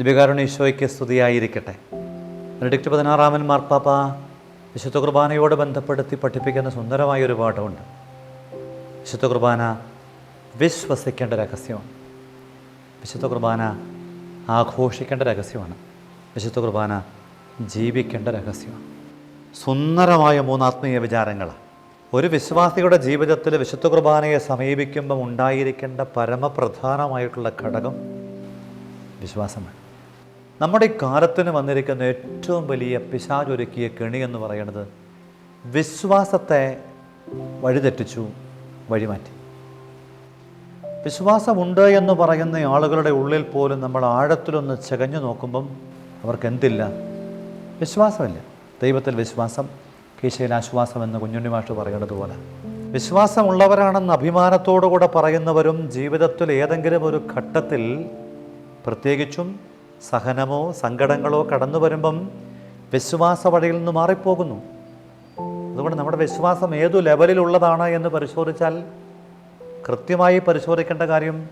ദിവികാരുണീശോയ്ക്ക് സ്തുതിയായിരിക്കട്ടെ. ബെനഡിക്റ്റ് പതിനാറാമൻ മാർപ്പാപ്പ വിശുദ്ധ കുർബാനയോട് ബന്ധപ്പെടുത്തി പഠിപ്പിക്കുന്ന സുന്ദരമായ ഒരു പാഠമുണ്ട്. വിശുദ്ധ കുർബാന വിശ്വസിക്കേണ്ട രഹസ്യമാണ്. വിശുദ്ധ കുർബാന ആഘോഷിക്കേണ്ട രഹസ്യമാണ്. വിശുദ്ധ കുർബാന ജീവിക്കേണ്ട രഹസ്യമാണ്. സുന്ദരമായ മൂന്നാത്മീയ വിചാരങ്ങളാണ് ഒരു വിശ്വാസിയുടെ ജീവിതത്തിൽ വിശുദ്ധ കുർബാനയെ സമീപിക്കുമ്പം ഉണ്ടായിരിക്കേണ്ട പരമപ്രധാനമായിട്ടുള്ള ഘടകം വിശ്വാസമാണ്. നമ്മുടെ കാലത്തിന് വന്നിരിക്കുന്ന ഏറ്റവും വലിയ പിശാചൊരുക്കിയ കെണി എന്ന് പറയുന്നത് വിശ്വാസത്തെ വഴിതെറ്റിച്ചു വഴിമാറ്റി. വിശ്വാസമുണ്ട് എന്ന് പറയുന്ന ആളുകളുടെ ഉള്ളിൽ പോലും നമ്മൾ ആഴത്തിലൊന്ന് ചകഞ്ഞു നോക്കുമ്പം അവർക്ക് എന്തില്ല വിശ്വാസമില്ല. ദൈവത്തിൽ വിശ്വാസം കീശയിൽ ആശ്വാസം എന്ന് കുഞ്ഞുണ്ണി മാഷ് പറയുന്നത് പോലെ വിശ്വാസമുള്ളവരാണെന്ന് അഭിമാനത്തോടുകൂടെ പറയുന്നവരും ജീവിതത്തിൽ ഏതെങ്കിലും ഒരു ഘട്ടത്തിൽ പ്രത്യേകിച്ചും സഹനമോ സങ്കടങ്ങളോ കടന്നു വരുമ്പം വിശ്വാസ വഴിയിൽ നിന്ന് മാറിപ്പോകുന്നു. അതുകൊണ്ട് നമ്മുടെ വിശ്വാസം ഏതു ലെവലിലുള്ളതാണ് എന്ന് പരിശോധിച്ചാൽ കൃത്യമായി പരിശോധിക്കേണ്ട കാര്യം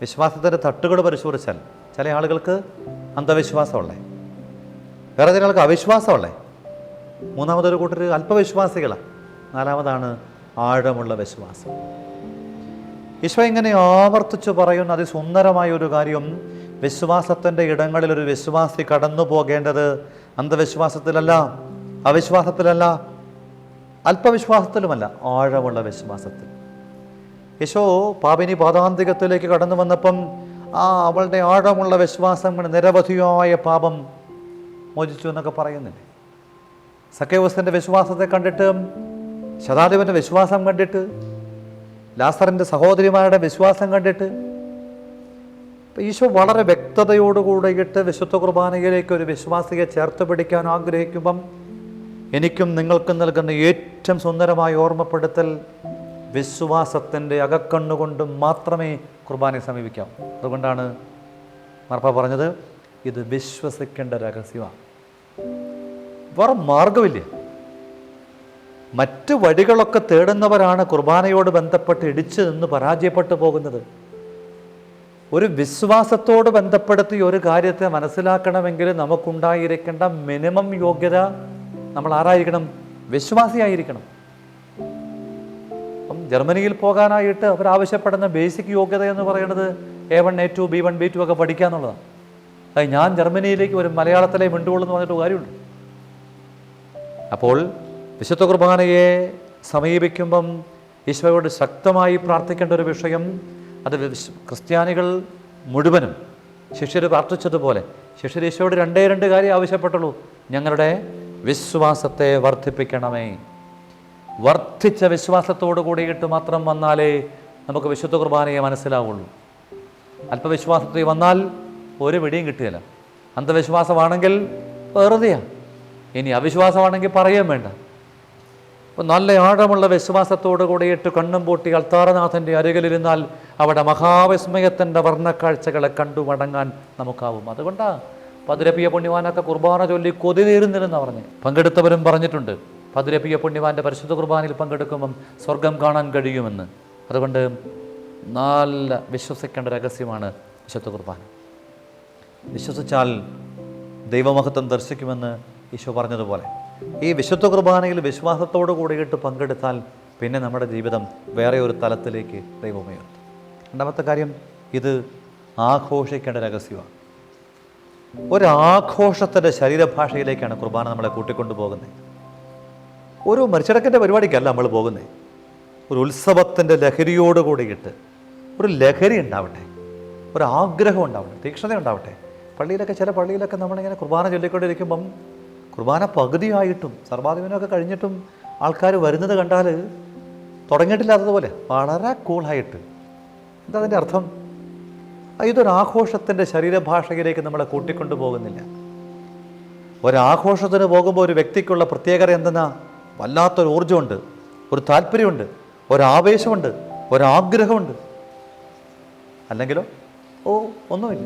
വിശ്വാസത്തിന്റെ തട്ടുകൾ പരിശോധിച്ചാൽ ചില ആളുകൾക്ക് അന്ധവിശ്വാസമുള്ളേ. വേറെ ചില ആൾക്ക് അവിശ്വാസമുള്ളേ. മൂന്നാമതൊരു കൂട്ടർ അല്പവിശ്വാസികളാണ് നാലാമതാണ് ആഴമുള്ള വിശ്വാസം. ഈശോ ഇങ്ങനെ ആവർത്തിച്ചു പറയുന്ന അതിസുന്ദരമായ ഒരു കാര്യം വിശ്വാസത്തിന്റെ ഇടങ്ങളിൽ ഒരു വിശ്വാസി കടന്നു പോകേണ്ടത് അന്ധവിശ്വാസത്തിലല്ല അവിശ്വാസത്തിലല്ല അല്പവിശ്വാസത്തിലുമല്ല ആഴമുള്ള വിശ്വാസത്തിൽ. യശോ പാപിനി പാതാന്തികത്തിലേക്ക് കടന്നു വന്നപ്പം ആ അവളുടെ ആഴമുള്ള വിശ്വാസം കൊണ്ട് നിരവധിയായ പാപം മോചിച്ചു എന്നൊക്കെ പറയുന്നില്ലേ? സക്കേവസിന്റെ വിശ്വാസത്തെ കണ്ടിട്ട് ശതാധിപന്റെ വിശ്വാസം കണ്ടിട്ട് ലാസറിന്റെ സഹോദരിമാരുടെ വിശ്വാസം കണ്ടിട്ട് ഈശോ വളരെ വ്യക്തതയോടുകൂടിയിട്ട് വിശുദ്ധ കുർബാനയിലേക്ക് ഒരു വിശ്വാസിയെ ചേർത്ത് പിടിക്കാൻ ആഗ്രഹിക്കുമ്പം എനിക്കും നിങ്ങൾക്കും നൽകുന്ന ഏറ്റവും സുന്ദരമായ ഓർമ്മപ്പെടുത്തൽ വിശ്വാസത്തിന്റെ അകക്കണ്ണുകൊണ്ട് മാത്രമേ കുർബാനയെ സമീപിക്കാം. അതുകൊണ്ടാണ് മാർപ്പ പറഞ്ഞത് ഇത് വിശ്വസിക്കേണ്ട രഹസ്യമാണ്. വേറെ മാർഗമില്ല മറ്റ് വഴികളൊക്കെ തേടുന്നവരാണ് കുർബാനയോട് ബന്ധപ്പെട്ട് ഇടിച്ചു നിന്ന് പരാജയപ്പെട്ടു പോകുന്നത്. ഒരു വിശ്വാസത്തോട് ബന്ധപ്പെടുത്തി ഒരു കാര്യത്തെ മനസ്സിലാക്കണമെങ്കിൽ നമുക്കുണ്ടായിരിക്കേണ്ട മിനിമം യോഗ്യത നമ്മൾ ആരായിരിക്കണം? വിശ്വാസിയായിരിക്കണം. അപ്പം ജർമ്മനിയിൽ പോകാനായിട്ട് അവർ ആവശ്യപ്പെടുന്ന ബേസിക് യോഗ്യത എന്ന് പറയുന്നത് A one A two B one B two ഒക്കെ പഠിക്കുക എന്നുള്ളതാണ്. അത് ഞാൻ ജർമ്മനിയിലേക്ക് ഒരു മലയാളത്തിലെ മിണ്ടുകൊള്ളു എന്ന് പറഞ്ഞിട്ട് കാര്യമുണ്ട്. അപ്പോൾ വിശുദ്ധ കുർബാനയെ സമീപിക്കുമ്പം ഈശോയോട് ശക്തമായി പ്രാർത്ഥിക്കേണ്ട ഒരു വിഷയം അത് ക്രിസ്ത്യാനികൾ മുഴുവനും ശിഷ്യർ പ്രാർത്ഥിച്ചതുപോലെ ശിഷ്യർ ഈശോയോട് രണ്ടേ രണ്ട് കാര്യം ആവശ്യപ്പെട്ടുള്ളൂ. ഞങ്ങളുടെ വിശ്വാസത്തെ വർദ്ധിപ്പിക്കണമേ. വർദ്ധിച്ച വിശ്വാസത്തോടു കൂടിയിട്ട് മാത്രം വന്നാലേ നമുക്ക് വിശുദ്ധ കുർബാനയെ മനസ്സിലാവുള്ളൂ. അല്പവിശ്വാസത്തിൽ വന്നാൽ ഒരു പിടിയും കിട്ടുകയില്ല. അന്ധവിശ്വാസമാണെങ്കിൽ വെറുതെയാണ് ഇനി അവിശ്വാസമാണെങ്കിൽ പറയുകയും വേണ്ട. നല്ല ആഴമുള്ള വിശ്വാസത്തോടു കൂടിയിട്ട് കണ്ണും പൂട്ടി അൾത്താറനാഥന്റെ അരികിലിരുന്നാൽ അവിടെ മഹാവിസ്മയത്തിന്റെ വർണക്കാഴ്ചകളെ കണ്ടു മടങ്ങാൻ നമുക്കാവും. അതുകൊണ്ടാണ് പതിരപ്പിയ പുണ്യവാനൊക്കെ കുർബാന ചൊല്ലി കൊതി തീരുന്നില്ലെന്നാണ് പറഞ്ഞ്. പങ്കെടുത്തവരും പറഞ്ഞിട്ടുണ്ട് പതിരപ്പിയ പുണ്യവാന്റെ പരിശുദ്ധ കുർബാനയിൽ പങ്കെടുക്കുമ്പം സ്വർഗം കാണാൻ കഴിയുമെന്ന്. അതുകൊണ്ട് നല്ല വിശ്വസിക്കേണ്ട രഹസ്യമാണ് വിശുദ്ധ കുർബാന. വിശ്വസിച്ചാൽ ദൈവമഹത്വം ദർശിക്കുമെന്ന് ഈശോ പറഞ്ഞതുപോലെ. ഈ വിശുദ്ധ കുർബാനയിൽ വിശ്വാസത്തോടു കൂടിയിട്ട് പങ്കെടുത്താൽ പിന്നെ നമ്മുടെ ജീവിതം വേറെ ഒരു തലത്തിലേക്ക് ദൈവമുയർത്തും രണ്ടാമത്തെ കാര്യം ഇത് ആഘോഷിക്കേണ്ട രഹസ്യമാണ്. ഒരാഘോഷത്തിന്റെ ശരീരഭാഷയിലേക്കാണ് കുർബാന നമ്മളെ കൂട്ടിക്കൊണ്ടു പോകുന്നത് ഒരു മരിച്ചടക്കിന്റെ പരിപാടിക്കല്ല നമ്മൾ പോകുന്നത്. ഒരു ഉത്സവത്തിന്റെ ലഹരിയോട് കൂടിയിട്ട് ഒരു ലഹരി ഉണ്ടാവട്ടെ ഒരു ആഗ്രഹം ഉണ്ടാവട്ടെ തീക്ഷ്ണത ഉണ്ടാവട്ടെ. പള്ളിയിലൊക്കെ ചില പള്ളിയിലൊക്കെ നമ്മളിങ്ങനെ കുർബാന ചൊല്ലിക്കൊണ്ടിരിക്കുമ്പം കുർബാന പകുതിയായിട്ടും സർവാധിപനമൊക്കെ കഴിഞ്ഞിട്ടും ആൾക്കാർ വരുന്നത് കണ്ടാൽ തുടങ്ങിയിട്ടില്ലാത്തതുപോലെ വളരെ കൂളായിട്ട്. എന്താ അതിന്റെ അർത്ഥം? ഇതൊരാഘോഷത്തിന്റെ ശരീരഭാഷയിലേക്ക് നമ്മളെ കൂട്ടിക്കൊണ്ടു പോകുന്നില്ല. ഒരാഘോഷത്തിന് പോകുമ്പോൾ ഒരു വ്യക്തിക്കുള്ള പ്രത്യേകത എന്തെന്നാ? വല്ലാത്തൊരു ഊർജമുണ്ട് ഒരു താല്പര്യമുണ്ട് ഒരാവേശമുണ്ട് ഒരാഗ്രഹമുണ്ട്. അല്ലെങ്കിലോ? ഓ ഒന്നുമില്ല.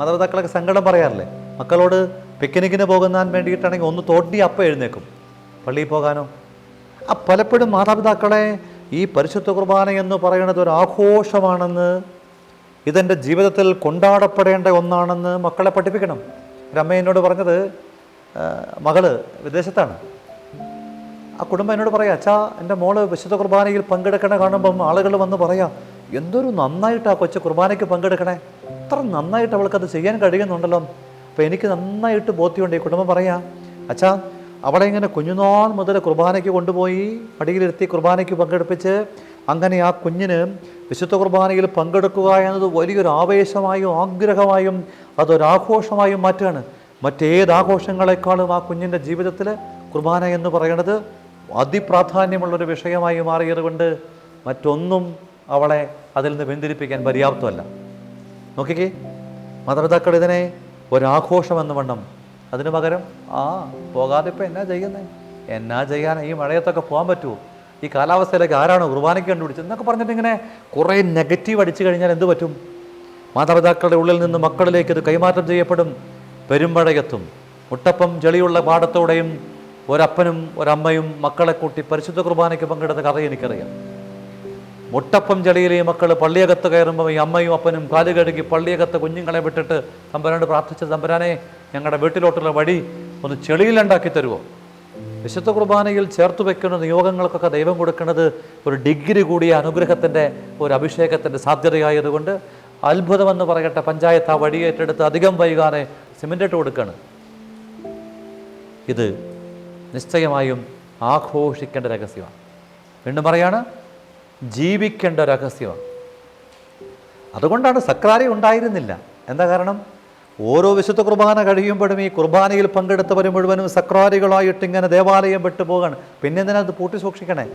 മാതാപിതാക്കളൊക്കെ സങ്കടം പറയാറില്ലേ? മക്കളോട് പിക്നിക്കിന് പോകുന്നതിന് വേണ്ടിയിട്ടാണെങ്കിൽ ഒന്ന് തോട്ടി അപ്പം എഴുന്നേക്കും പള്ളിയിൽ പോകാനോ? ആ പലപ്പോഴും മാതാപിതാക്കളെ ഈ പരിശുദ്ധ കുർബാന എന്ന് പറയുന്നത് ഒരു ആഘോഷമാണെന്ന് ഇതെന്റെ ജീവിതത്തിൽ കൊണ്ടാടപ്പെടേണ്ട ഒന്നാണെന്ന് മക്കളെ പഠിപ്പിക്കണം. ഒരു അമ്മ എന്നോട് പറഞ്ഞത് മകൾ വിദേശത്താണ്. ആ കുടുംബം എന്നോട് പറയാം അച്ഛാ എന്റെ മോൾ വിശുദ്ധ കുർബാനയിൽ പങ്കെടുക്കണ കാണുമ്പം ആളുകൾ വന്ന് പറയാം എന്തൊരു നന്നായിട്ട് ആ കൊച്ചു കുർബാനയ്ക്ക് പങ്കെടുക്കണേ. അത്ര നന്നായിട്ട് അവൾക്കത് ചെയ്യാൻ കഴിയുന്നുണ്ടല്ലോ. അപ്പോൾ എനിക്ക് നന്നായിട്ട് ബോധ്യമുണ്ട് ഈ കുടുംബം പറയാം അച്ഛാ അവളെ ഇങ്ങനെ കുഞ്ഞുനാൾ മുതൽ കുർബാനയ്ക്ക് കൊണ്ടുപോയി പടിയിലിരുത്തി കുർബാനയ്ക്ക് പങ്കെടുപ്പിച്ച് അങ്ങനെ ആ കുഞ്ഞിന് വിശുദ്ധ കുർബാനയിൽ പങ്കെടുക്കുക എന്നത് വലിയൊരു ആവേശമായും ആഗ്രഹമായും അതൊരാഘോഷമായും മാറ്റുകയാണ് മറ്റേത് ആഘോഷങ്ങളെക്കാളും ആ കുഞ്ഞിന്റെ ജീവിതത്തിൽ കുർബാന എന്ന് പറയുന്നത് അതിപ്രാധാന്യമുള്ളൊരു വിഷയമായി മാറിയതുകൊണ്ട് മറ്റൊന്നും അവളെ അതിൽ നിന്ന് പിന്തിരിപ്പിക്കാൻ പര്യാപ്തമല്ല. നോക്കിക്കേ മാതാപിതാക്കൾ ഇതിനെ ഒരാഘോഷമെന്ന് വണ്ണം. അതിന് പകരം ആ പോകാതെ ഇപ്പം എന്നാ ചെയ്യുന്നേ? എന്നാ ചെയ്യാൻ ഈ മഴയത്തൊക്കെ പോകാൻ പറ്റുമോ ഈ കാലാവസ്ഥയിലേക്ക് ആരാണ് കുർബാനയ്ക്ക് കണ്ടുപിടിച്ചത്? എന്നൊക്കെ പറഞ്ഞിട്ട് ഇങ്ങനെ കുറേ നെഗറ്റീവ് അടിച്ചു കഴിഞ്ഞാൽ എന്ത് പറ്റും? മാതാപിതാക്കളുടെ ഉള്ളിൽ നിന്ന് മക്കളിലേക്ക് ഇത് കൈമാറ്റം ചെയ്യപ്പെടും പെരുമ്പഴയത്തും മുട്ടപ്പം ചെളിയുള്ള പാടത്തോടെയും ഒരപ്പനും ഒരമ്മയും മക്കളെ കൂട്ടി പരിശുദ്ധ കുർബാനയ്ക്ക് പങ്കെടുത്ത കഥ എനിക്കറിയാം. മുട്ടപ്പം ചെളിയിലെ മക്കൾ പള്ളിയകത്ത് കയറുമ്പോൾ ഈ അമ്മയും അപ്പനും കാൽ കഴുകി പള്ളിയകത്ത് കുഞ്ഞുങ്ങളെ വിട്ടിട്ട് തമ്പരാനോട് പ്രാർത്ഥിച്ച തമ്പരാനെ ഞങ്ങളുടെ വീട്ടിലോട്ടുള്ള വഴി ഒന്ന് ചെളിയിലുണ്ടാക്കി തരുമോ വിശുദ്ധ കുർബാനയിൽ ചേർത്ത് വെക്കുന്ന നിയോഗങ്ങൾക്കൊക്കെ ദൈവം കൊടുക്കുന്നത് ഒരു ഡിഗ്രി കൂടിയ അനുഗ്രഹത്തിന്റെ ഒരു അഭിഷേകത്തിന്റെ സാധ്യതയായതുകൊണ്ട് അത്ഭുതമെന്ന് പറയട്ടെ പഞ്ചായത്ത് ആ വഴി ഏറ്റെടുത്ത് അധികം വൈകാതെ സിമെന്റ് ഇട്ട് കൊടുക്കുകയാണ് ഇത് നിശ്ചയമായും ആഘോഷിക്കേണ്ട രഹസ്യമാണ്. വീണ്ടും പറയാണ് ജീവിക്കേണ്ട രഹസ്യമാണ്. അതുകൊണ്ടാണ് സക്രാരി ഉണ്ടായിരുന്നില്ല. എന്താ കാരണം? ഓരോ വിശുദ്ധ കുർബാന കഴിയുമ്പോഴും ഈ കുർബാനയിൽ പങ്കെടുത്തവർ മുഴുവനും സക്രാരികളായിട്ട് ഇങ്ങനെ ദേവാലയം വിട്ടു പോകാണ് പിന്നെ അത് പൂട്ടി സൂക്ഷിക്കണേ?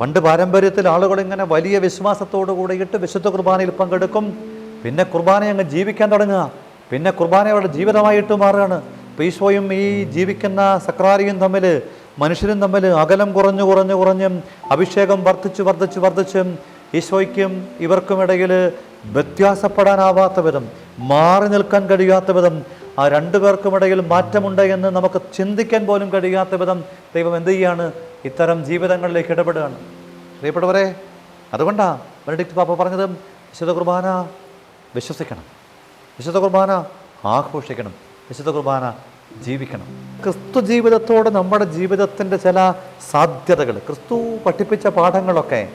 പണ്ട് പാരമ്പര്യത്തിൽ ആളുകൾ ഇങ്ങനെ വലിയ വിശ്വാസത്തോടു കൂടിയിട്ട് വിശുദ്ധ കുർബാനയിൽ പങ്കെടുക്കും. പിന്നെ കുർബാന അങ്ങ് ജീവിക്കാൻ തുടങ്ങുക. പിന്നെ കുർബാന ജീവിതമായിട്ട് മാറുകയാണ്. ഈശോയും ഈ ജീവിക്കുന്ന സക്രാരിയും തമ്മിൽ മനുഷ്യരും തമ്മിൽ അകലം കുറഞ്ഞു കുറഞ്ഞു കുറഞ്ഞും അഭിഷേകം വർദ്ധിച്ച് വർദ്ധിച്ച് വർദ്ധിച്ചും ഈശോയ്ക്കും ഇവർക്കും ഇടയിൽ വ്യത്യാസപ്പെടാനാവാത്ത വിധം മാറി നിൽക്കാൻ കഴിയാത്ത വിധം ആ രണ്ടു പേർക്കും ഇടയിൽ മാറ്റമുണ്ട് എന്ന് നമുക്ക് ചിന്തിക്കാൻ പോലും കഴിയാത്ത വിധം ദൈവം എന്ത് ചെയ്യാണ്? ഇത്തരം ജീവിതങ്ങളിലേക്ക് ഇടപെടുകയാണ്. പ്രിയപ്പെട്ടവരെ അതുകൊണ്ടാണ് ബെനഡിക്ട് പാപ്പ പറഞ്ഞത് വിശുദ്ധ കുർബാന വിശ്വസിക്കണം. വിശുദ്ധ കുർബാന ആഘോഷിക്കണം. വിശുദ്ധ കുർബാന ജീവിക്കണം. ക്രിസ്തു ജീവിതത്തോട് നമ്മുടെ ജീവിതത്തിന്റെ ചില സാധ്യതകൾ ക്രിസ്തു പഠിപ്പിച്ച പാഠങ്ങളൊക്കെ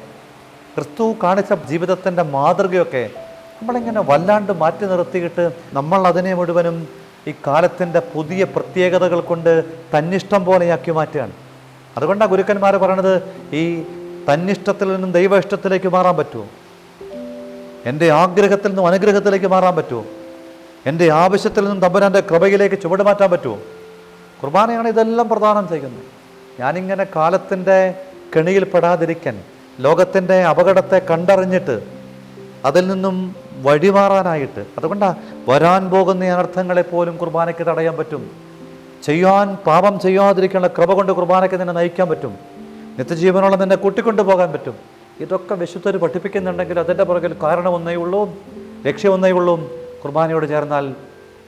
ക്രിസ്തു കാണിച്ച ജീവിതത്തിന്റെ മാതൃകയൊക്കെ നമ്മളിങ്ങനെ വല്ലാണ്ട് മാറ്റി നിർത്തിയിട്ട് നമ്മൾ അതിനെ മുഴുവനും ഈ കാലത്തിന്റെ പുതിയ പ്രത്യേകതകൾ കൊണ്ട് തന്നിഷ്ടം പോലെയാക്കി മാറ്റുകയാണ്. അതുകൊണ്ടാണ് ഗുരുക്കന്മാർ പറയണത് ഈ തന്നിഷ്ടത്തിൽ നിന്നും ദൈവ ഇഷ്ടത്തിലേക്ക് മാറാൻ പറ്റുമോ? എന്റെ ആഗ്രഹത്തിൽ നിന്നും അനുഗ്രഹത്തിലേക്ക് മാറാൻ പറ്റുമോ? എന്റെ ആവശ്യത്തിൽ നിന്നും തമ്പുരാന്റെ കൃപയിലേക്ക് ചുവട് മാറ്റാൻ പറ്റുമോ? കുർബാനയാണ് ഇതെല്ലാം പ്രദാനം ചെയ്യുന്നത്. ഞാനിങ്ങനെ കാലത്തിന്റെ കെണിയിൽപ്പെടാതിരിക്കാൻ ലോകത്തിന്റെ അപകടത്തെ കണ്ടറിഞ്ഞിട്ട് അതിൽ നിന്നും വഴിമാറാനായിട്ട് അതുകൊണ്ടാണ് വരാൻ പോകുന്ന അനർത്ഥങ്ങളെ പോലും കുർബാനയ്ക്ക് തടയാൻ പറ്റും. ചെയ്യാൻ പാപം ചെയ്യാതിരിക്കാനുള്ള കൃപ കൊണ്ട് കുർബാനയ്ക്ക് നിന്നെ നയിക്കാൻ പറ്റും. നിത്യജീവനോളം നിന്നെ കൂട്ടിക്കൊണ്ടു പോകാൻ പറ്റും. ഇതൊക്കെ വിശുദ്ധർ പഠിപ്പിക്കുന്നുണ്ടെങ്കിൽ അതിന്റെ പുറകിൽ കാരണം ഒന്നേ ഉള്ളൂ ലക്ഷ്യം ഒന്നേ ഉള്ളൂ. കുർബാനയോട് ചേർന്നാൽ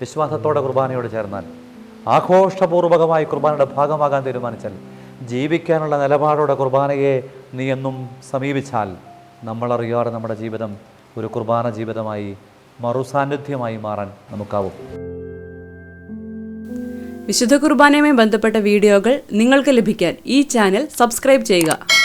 വിശ്വാസത്തോടെ കുർബാനയോട് ചേർന്നാൽ ആഘോഷപൂർവകമായി കുർബാനയുടെ ഭാഗമാകാൻ തീരുമാനിച്ചാൽ ജീവിക്കാനുള്ള നിലപാടോടെ കുർബാനയെ നീ എന്നും സമീപിച്ചാൽ നമ്മളറിയാതെ നമ്മുടെ ജീവിതം ഒരു കുർബാന ജീവിതമായി മറുസാന്നിധ്യമായി മാറാൻ നമുക്കാവും. വിശുദ്ധ കുർബാനയുമായി ബന്ധപ്പെട്ട വീഡിയോകൾ നിങ്ങൾക്ക് ലഭിക്കാൻ ഈ ചാനൽ സബ്സ്ക്രൈബ് ചെയ്യുക.